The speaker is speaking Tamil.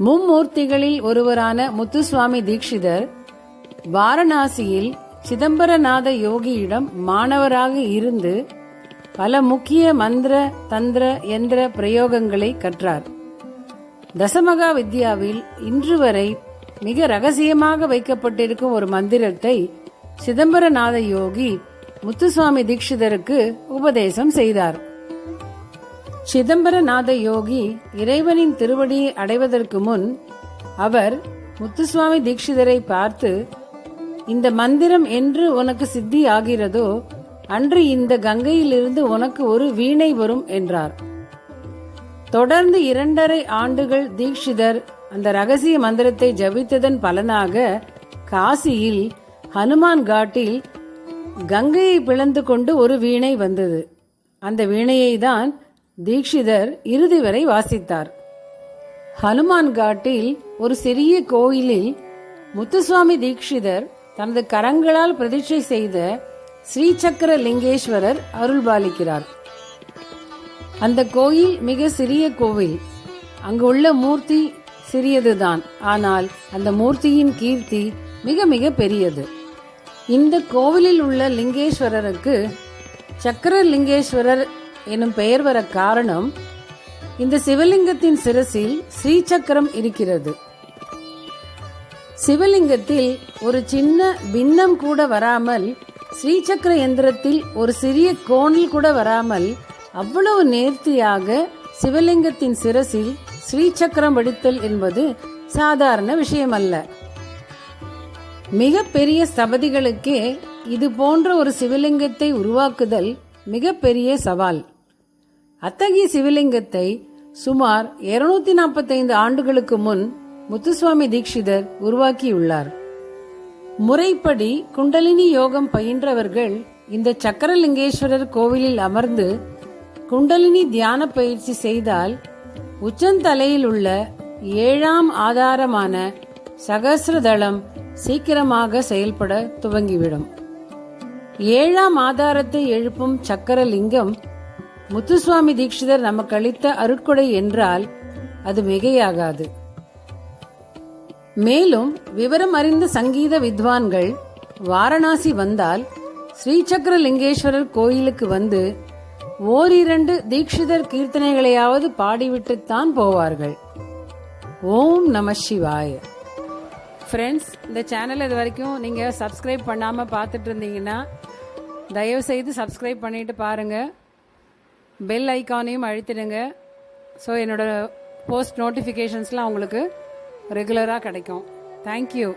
மும்மூர்த்திகளில் ஒருவரான முத்துசுவாமி தீட்சிதர் வாரணாசியில் சிதம்பரநாத யோகியிடம் மாணவராக இருந்து பல முக்கிய மந்திர தந்திர எந்திர பிரயோகங்களை கற்றார். தசமகா வித்யாவில் இன்று வரை மிக ரகசியமாக வைக்கப்பட்டிருக்கும் ஒரு மந்திரத்தை சிதம்பரநாத யோகி முத்துசுவாமி தீட்சிதருக்கு உபதேசம் செய்தார். சிதம்பரநாத யோகி இறைவனின் திருவடியை அடைவதற்கு முன் அவர் முத்துசுவாமி தீட்சிதரை பார்த்து இந்த மந்திரம் என்று உனக்கு சித்தி ஆகிறதோ அன்று இந்த கங்கையிலிருந்து உனக்கு ஒரு வீணை வரும் என்றார். தொடர்ந்து இரண்டரை ஆண்டுகள் தீட்சிதர் அந்த ரகசிய மந்திரத்தை ஜபித்ததன் பலனாக காசியில் ஹனுமான் காட்டில் கங்கையை பிளந்து கொண்டு ஒரு வீணை வந்தது. அந்த வீணையை தான் தீக்ஷிதர் இறுதி வரை வாசித்தார். ஹனுமான் காட்டில் ஒரு சிறிய கோயிலில் முத்துசுவாமி தீக்ஷிதர் தனது கரங்களால் பிரதிஷ்டை செய்த ஸ்ரீசக்கர லிங்கேஸ்வரர் அருள்பாலிக்கிறார் அந்த கோயில் மிக சிறிய கோவில். அங்கு உள்ள மூர்த்தி சிறியதுதான். ஆனால் அந்த மூர்த்தியின் கீர்த்தி மிக மிக பெரியது. இந்த கோவிலில் உள்ள லிங்கேஸ்வரருக்கு சக்கர லிங்கேஸ்வரர் எனும் பெயர் வர காரணம் இந்த சிவலிங்கத்தின் சிரசில் ஸ்ரீசக்கரம் இருக்கிறது. சிவலிங்கத்தில் ஒரு சின்ன பின்னம் கூட வராமல் ஸ்ரீசக்கர எந்திரத்தில் ஒரு சிறிய கோணில் கூட வராமல் அவ்வளவு நேர்த்தியாக சிவலிங்கத்தின் சிரசில் ஸ்ரீசக்கரம் வடித்தல் என்பது சாதாரண விஷயமல்ல. மிக பெரிய ஸ்தபதிகளுக்கே இது போன்ற ஒரு சிவலிங்கத்தை உருவாக்குதல் மிக பெரிய சவால். அத்தகைய சிவலிங்கத்தை சுமார் இருநூத்தி நாற்பத்தைந்து ஆண்டுகளுக்கு முன் முத்துசுவாமி தீட்சிதர் உருவாக்கியுள்ளார். முறைப்படி குண்டலினி யோகம் பயின்றவர்கள் இந்த சக்கரலிங்கேஸ்வரர் கோவிலில் அமர்ந்து குண்டலினி தியான பயிற்சி செய்தால் உச்சந்தலையில் உள்ள ஏழாம் ஆதாரமான சகசிரதளம் சீக்கிரமாக செயல்பட துவங்கிவிடும். ஏழாம் ஆதாரத்தை எழுப்பும் சக்கரலிங்கம் முத்துசுவாமி தீட்சிதர் நமக்கு அளித்த அருட்கொடை என்றால் அது மிகையாகாது. மேலும் விவரம் அறிந்த சங்கீத வித்வான்கள் வாரணாசி வந்தால் ஸ்ரீசக்கரலிங்கேஸ்வரர் கோயிலுக்கு வந்து ஓரிரண்டு தீட்சிதர் கீர்த்தனைகளையாவது பாடிவிட்டுத்தான் போவார்கள். ஓம் நம சிவாய. ஃப்ரெண்ட்ஸ் இந்த சேனல் இது வரைக்கும் நீங்கள் சப்ஸ்கிரைப் பண்ணாமல் பார்த்துட்டு இருந்தீங்கன்னா தயவுசெய்து சப்ஸ்கிரைப் பண்ணிட்டு பாருங்கள் பெல் ஐக்கானையும் அழுத்திடுங்க. ஸோ என்னோட போஸ்ட் நோட்டிஃபிகேஷன்ஸ்லாம் உங்களுக்கு ரெகுலராக கிடைக்கும். தேங்க்யூ